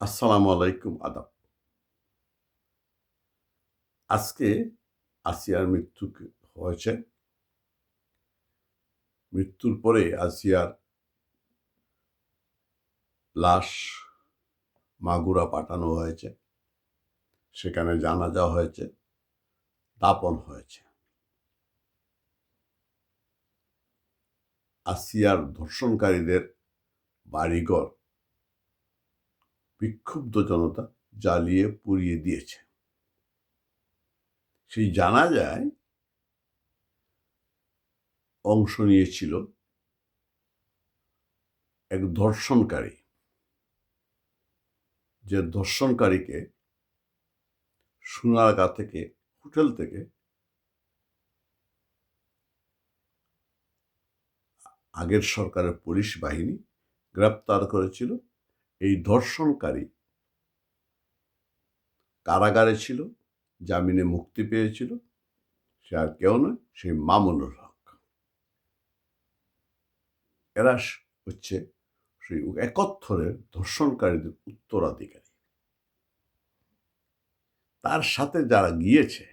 আসসালামু আলাইকুম, আদাব। আজকে আসিয়ার মৃত্যু হয়েছে? মৃত্যুর পরে আসিয়ার লাশ মাগুরা পাঠানো হয়েছে। সেখানে জানাজা হয়েছে, দাপন হয়েছে। আসিয়ার ধর্ষণকারীদের বাড়িঘর বিক্ষুব্ধ জনতা জ্বালিয়ে পুড়িয়ে দিয়েছে। সেই জানা যায় অংশ নিয়েছিল এক ধর্ষণকারী। যে ধর্ষণকারীকে সোনারগা থেকে, হোটেল থেকে আগের সরকারের পুলিশ বাহিনী গ্রেপ্তার করেছিল। এই ধর্ষণকারী কারাগারে ছিল, জামিনে মুক্তি পেয়েছিল, সে আর কেউ নয় সেই মামুনুল হক। এরা হচ্ছে সেই একত্তরের ধর্ষণকারীদের উত্তরাধিকারী। তার সাথে যারা গিয়েছে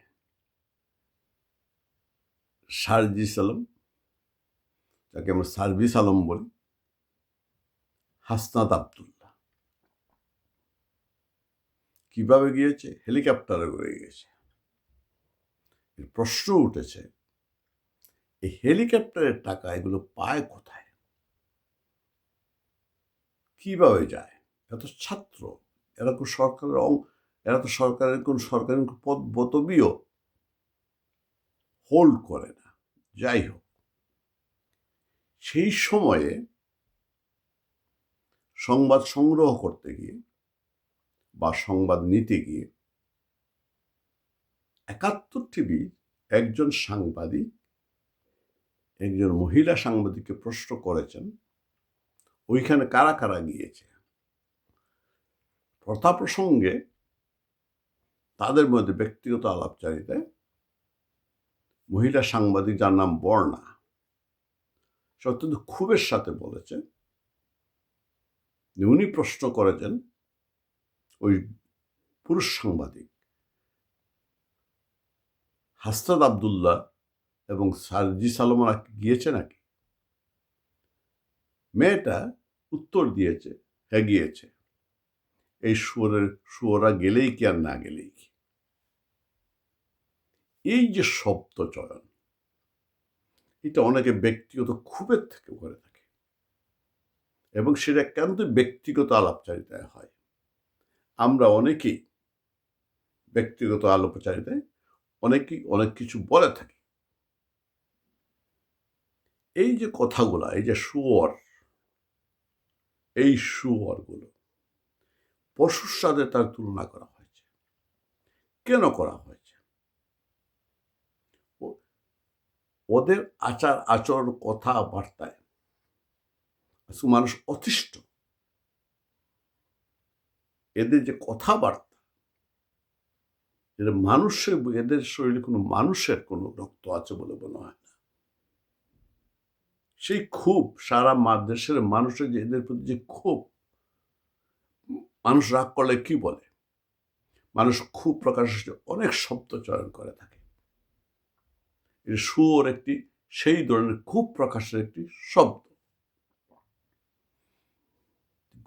সার্জিস আলম যাকে আমরা সার্ভিস আলম বলি, হাসনাত আবদুল্লাহ কীভাবে গিয়েছে? হেলিকপ্টারে করে গিয়েছে। প্রশ্ন উঠেছে, এই হেলিকপ্টারের টাকা এগুলো পায় কোথায়? কীভাবে যায়? এরা তো ছাত্র, এরা কোন সরকারের অং- এরা তো সরকারের কোন সরকারের পদ, পদবিও হোল্ড করে না। যাই হোক, সেই সময়ে সংবাদ সংগ্রহ করতে গিয়ে বা সংবাদ নিতে গিয়ে একাত্তর টিভি একজন সাংবাদিক, একজন মহিলা সাংবাদিককে প্রশ্ন করেছেন, ওইখানে কারা কারা গিয়েছে? প্রথা প্রসঙ্গে তাদের মধ্যে ব্যক্তিগত আলাপচারিতায় মহিলা সাংবাদিক যার নাম বর্ণা সে অত্যন্ত ক্ষোভের সাথে বলেছেন, উনি প্রশ্ন করেছেন ওই পুরুষ সাংবাদিক হাস্তাদ আবদুল্লাহ এবং সার্জি সালমারা গিয়েছে নাকি? মেয়েটা উত্তর দিয়েছে হ্যাঁ গিয়েছে। এই সুরের সুয়রা গেলেই কি আর না গেলেই কি? এই যে শব্দ চয়ন, এটা অনেকে ব্যক্তিগত ক্ষোভের থেকে করে থাকে এবং সেটা একান্ত ব্যক্তিগত আলাপচারিতায় হয়? আমরা অনেকেই ব্যক্তিগত আলাপচারিতায় অনেকেই অনেক কিছু বলে থাকি। এই যে কথাগুলা, এই যে সুয়র এই সুয়রগুলো পশুর সাথে তার তুলনা করা হয়েছে। কেন করা হয়েছে? ওদের আচার আচরণ কথাবার্তায় মানুষ অতিষ্ঠ। এদের যে কথাবার্তা, এদের মানুষের, এদের শরীরে কোনো মানুষের কোনো রক্ত আছে বলে মনে হয় না। সেই ক্ষোভ সারা দেশের মানুষের যে এদের প্রতি যে ক্ষোভ, মানুষ রাগ করলে কি বলে? মানুষ খুব প্রকাশ্যে অনেক শব্দ চয়ন করে থাকে। সুর একটি, সেই ধরনের খুব প্রকাশের একটি শব্দ।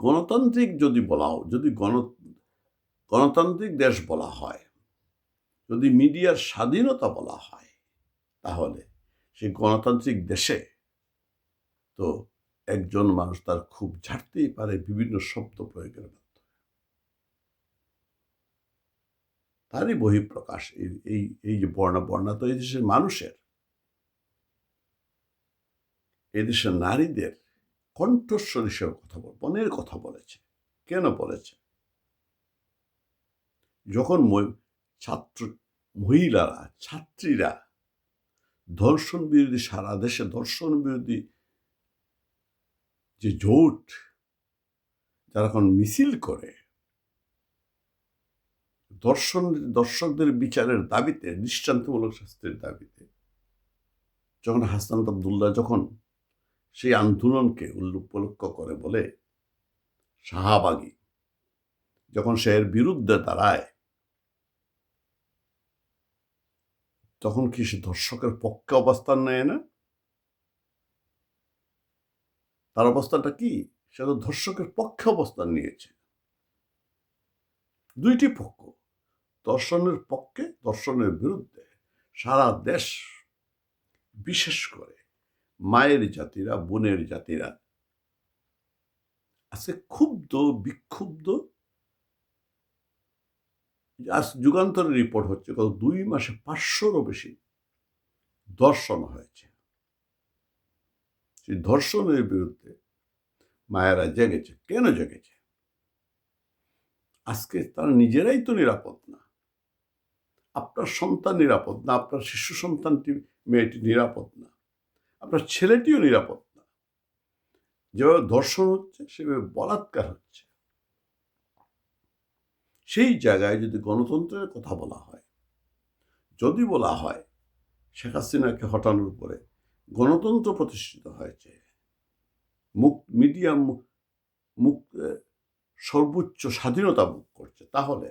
গণতান্ত্রিক যদি বলা হয় যদি গণ, গণতান্ত্রিক দেশ বলা হয়, যদি মিডিয়ার স্বাধীনতা বলা হয়, তাহলে সেই গণতান্ত্রিক দেশে তো একজন মানুষ তার খুব ঝাড়তেই পারে বিভিন্ন শব্দ প্রয়োগের মাধ্যমে। তারই বহিঃপ্রকাশ এই এই যে বর্ণা বর্ণা তো এই দেশের মানুষের। এদেশের নারীদের কণ্ঠস্বর হিসেবে কথা বল, মনের কথা বলেছে। কেন বলেছে? যখন ছাত্র, মহিলারা, ছাত্রীরা ধর্ষণ বিরোধী, সারা দেশে ধর্ষণ বিরোধী যে জোট, যারা এখন মিছিল করে দর্শন দর্শকদের বিচারের দাবিতে, দৃষ্টান্তমূলক শাস্তির দাবিতে, যখন হাসান আবদুল্লাহ যখন সেই আন্দোলনকে উল্ল- উপলক্ষ করে বলে শাহাবাগী। যখন সে এর বিরুদ্ধে দাঁড়ায়, তখন কি সে ধর্ষকের পক্ষে অবস্থান নেয় না? তার অবস্থানটা কি? সে তো ধর্ষকের পক্ষে অবস্থান নিয়েছে। দুইটি পক্ষ দর্শনের পক্ষে দর্শনের বিরুদ্ধে সারা দেশ বিশেষ করে মায়ের জাতিরা, বোনের জাতিরা আছে ক্ষুব্ধ, বিক্ষুব্ধ। আজ যুগান্তরের রিপোর্ট হচ্ছে, গত দুই মাসে পাঁচশোরও বেশি ধর্ষণ হয়েছে। সেই ধর্ষণের বিরুদ্ধে মায়েরা জেগেছে। কেন জেগেছে? আজকে তারা নিজেরাই তো নিরাপদ না। আপনার সন্তান নিরাপদ না, আপনার শিশু সন্তানটি, মেয়েটি নিরাপদ না। আপনার ছেলেটিও নিরাপদ না। যেভাবে ধর্ষণ হচ্ছে, সেভাবে বলাৎকার হচ্ছে। সেই জায়গায় যদি গণতন্ত্রের কথা বলা হয়, যদি বলা হয়, শেখ হাসিনাকে হটানোর পরে গণতন্ত্র প্রতিষ্ঠিত হয়েছে মুক মিডিয়া মুক সর্বোচ্চ স্বাধীনতা ভোগ করছে, তাহলে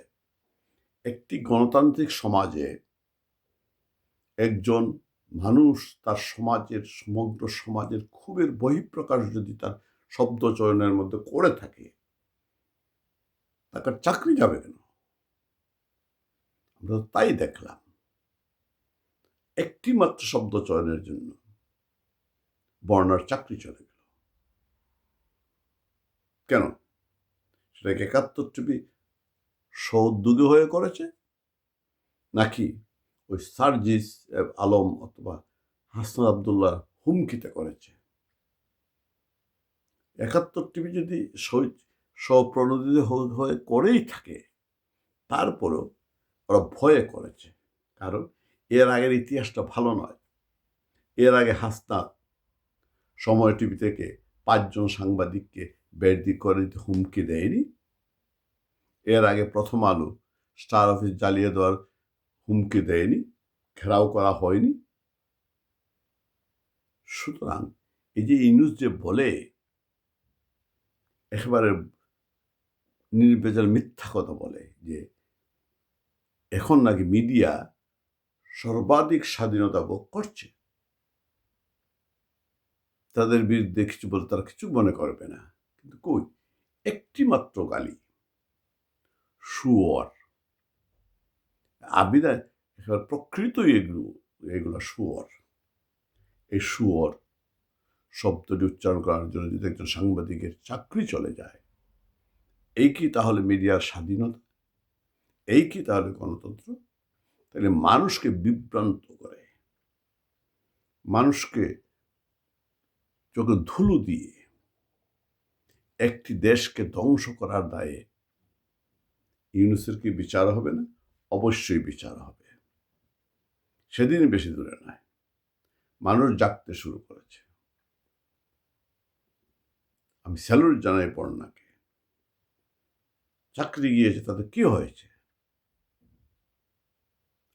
একটি গণতান্ত্রিক সমাজে একজন মানুষ তার সমাজের, সমগ্র সমাজের ক্ষোভের বহিঃপ্রকাশ যদি তার শব্দ চয়নের মধ্যে করে থাকে, তাকে চাকরি যাবে কেন? আমরা তাই দেখলাম। একটি মাত্র শব্দ চয়নের জন্য বর্ণার চাকরি চলে গেল। কেন? সেটাকে একাত্তর টিভি সৌদ্যোগী হয়ে করেছে? নাকি ওই সার্জিস আলম অথবা হাসান আবদুল্লাহ হুমকিতে করেছে। একাত্তর টিভি যদি স্বপ্রণোদিত হয়ে করেই থাকে, তারপরেও ওরা ভয়ে করেছে। কারণ এর আগের ইতিহাসটা ভালো নয়। এর আগে হাসনাত সময় টিভি থেকে পাঁচজন সাংবাদিককে বেরদি করে দিতে হুমকি দেয়নি। এর আগে প্রথম আলো স্টার অফিস জ্বালিয়ে দেওয়ার হুমকি দেয়নি ঘেরাও করা হয়নি। সুতরাং এই যে ইনুস যে বলে, একেবারে নির্বেজাল মিথ্যা কথা বলে যে এখন নাকি মিডিয়া সর্বাধিক স্বাধীনতা ভোগ করছে। তাদের বিরুদ্ধে কিছু বলে তারা কিছু মনে করবে না। কিন্তু কই? একটি মাত্র গালি, শুয়র। আবিদা এবার প্রকৃতই এগুলো এগুলো শুয়র। এই শুয়র শব্দটি উচ্চারণ করার জন্য যদি একজন সাংবাদিকের চাকরি চলে যায়, এই কি তাহলে মিডিয়ার স্বাধীনতা? এই কি তাহলে গণতন্ত্র? তাহলে মানুষকে বিভ্রান্ত করে। মানুষকে চোখে ধুলো দিয়ে একটি দেশকে ধ্বংস করার দায়ে ইউনুসের কি বিচার হবে না? অবশ্যই বিচার হবে। সেদিন বেশি দূরে নয়। মানুষ জাগতে শুরু করেছে। আমি স্যালুট জানাই পড়নাকে চাকরি গিয়েছে, তাতে কি হয়েছে?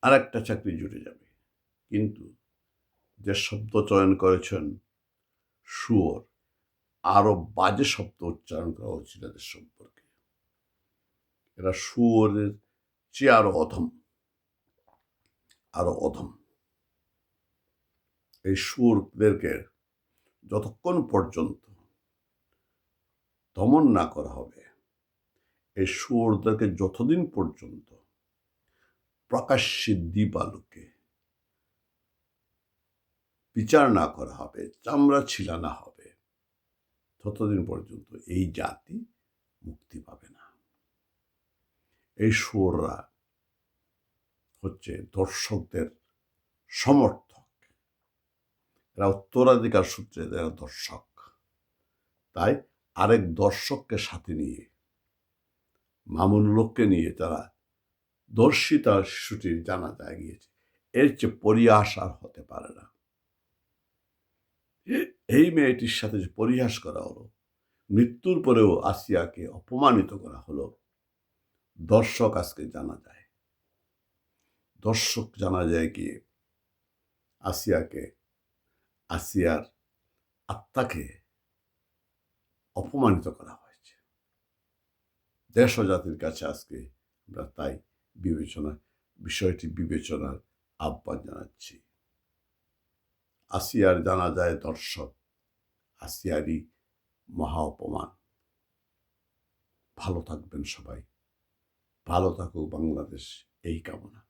আর একটা চাকরি জুটে যাবে। কিন্তু যে শব্দ চয়ন করেছেন সুয়র আরও বাজে শব্দ উচ্চারণ করা হচ্ছিল এদের সম্পর্কে। এরা সুয়রের চেয়ে আরও অধম আরও অধম এই সুরদেরকে যতক্ষণ পর্যন্ত দমন না করা হবে এই সুরদেরকে যতদিন পর্যন্ত প্রকাশ্যে দিবালুকে বিচার না করা হবে চামড়া ছিলানা হবে ততদিন পর্যন্ত এই জাতি মুক্তি পাবে না এই সুররা হচ্ছে দর্শকদের সমর্থক। এরা উত্তরাধিকার সূত্রে এরা দর্শক। তাই আরেক দর্শককে সাথে নিয়ে, মামুন লোককে নিয়ে তারা দর্শিতা শিশুটির জানা যায় গিয়েছে। এর চেয়ে পরিহাস আর হতে পারে না। এই মেয়েটির সাথে যে পরিহাস করা হলো, মৃত্যুর পরেও আসিয়াকে অপমানিত করা হলো দর্শক আজকে জানা যায়। দর্শক জানা যায় কি? আসিয়াকে, আসিয়ার আত্মাকে অপমানিত করা হয়েছে। দেশ জাতির কাছে আজকে আমরা তাই বিবেচনা, বিষয়টি বিবেচনার আহ্বান জানাচ্ছি। আসিয়ার জানা যায় দর্শক, আসিয়ারই মহা অপমান। ভালো থাকবেন সবাই। ভালো থাকুক বাংলাদেশ এই কামনা।